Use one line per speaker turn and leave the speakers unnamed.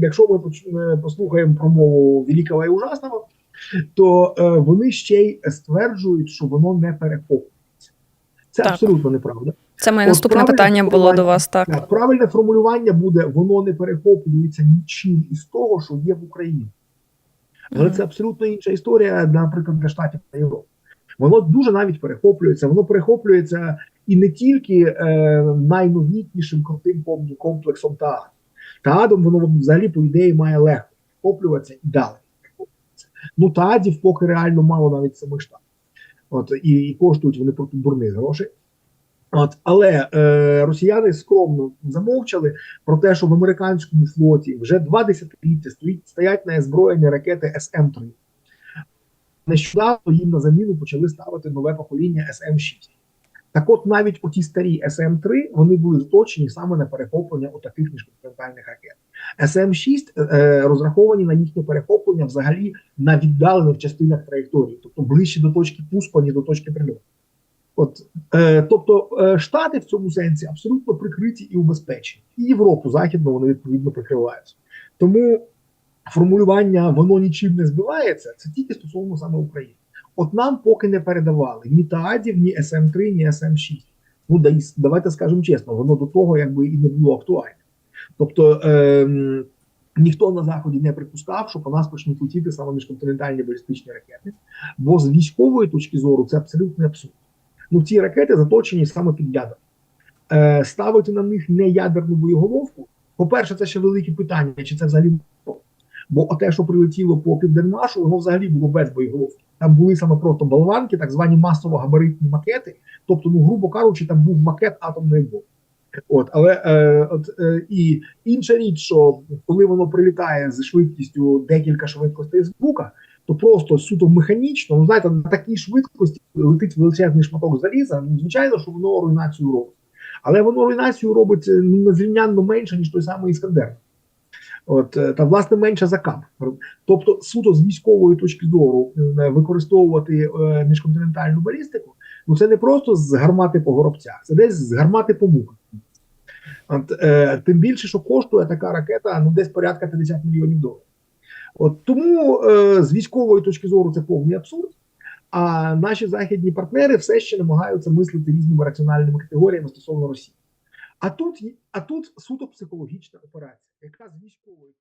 якщо ми е, послухаємо промову Великого і Ужасного, то е, вони ще й стверджують, що воно не перехоплюється. Це
Так.
абсолютно неправда.
Це моє
От
наступне питання було до вас. Так.
Так, правильне формулювання буде: воно не перехоплюється нічим із того, що є в Україні. Але
Мгм.
це абсолютно інша історія, наприклад, для штатів та Європи. Воно дуже навіть перехоплюється. Воно перехоплюється і не тільки е, найновітнішим крутим комплексом ТААДом воно взагалі, по ідеї, має легко перехоплюватися і далі. Ну, ТААДів поки реально мало навіть самих штатів. От, і, і коштують вони просто дурних грошей. От, але е, росіяни скромно замовчали про те, що в американському флоті вже два десятиліття стоїть, стоять на озброєнні ракети СМ-3. Нещодавно їм на заміну почали ставити нове покоління СМ-6. Так от навіть оті старі СМ-3 вони були заточені саме на перехоплення у таких міжконтинентальних ракет. СМ-6 е, розраховані на їхнє перехоплення взагалі на віддалених частинах траєкторії, тобто ближче до точки пуску, ніж до точки прильоту. От, е, тобто е, Штати в цьому сенсі абсолютно прикриті і убезпечені. І Європу західну вони відповідно прикриваються. Тому формулювання воно нічим не збивається, це тільки стосовно саме України. От нам поки не передавали ні ТААДів, ні СМ3, ні СМ6. Ну да, давайте скажемо чесно, воно до того якби і не було актуальне. Тобто ем, ніхто на заході не припускав, що по нас почнуть летіти саме міжконтинентальні балістичні ракети. Бо з військової точки зору це абсолютно абсурд. Ну ці ракети заточені саме під ядер. Е, ставити на них не ядерну боєголовку. По-перше, це ще велике питання, чи це взагалі. Бо те, що прилетіло по південмашу, воно взагалі було без боєголовки. Там були саме просто болванки, так звані масово-габаритні макети. Тобто, ну, грубо кажучи, там був макет атомної бомби. От, але е, от, е, і інша річ, що коли воно прилітає з швидкістю декілька швидкостей звука, то просто суто механічно, ну знаєте, на такій швидкості летить величезний шматок заліза. Ну, звичайно, що воно руйнацію робить. Але воно руйнацію робить е, ну, незрівнянно менше, ніж той самий Іскандер. От е, та власне менше за кап. Тобто, суто з військової точки зору е, використовувати е, міжконтинентальну балістику, ну це не просто з гармати по горобцях, це десь з гармати по муках. От, е, тим більше, що коштує така ракета ну десь порядка 50 мільйонів доларів. От тому е, з військової точки зору це повний абсурд. А наші західні партнери все ще намагаються мислити різними раціональними категоріями стосовно Росії. А тут, а тут суто психологічна операція, яка з військової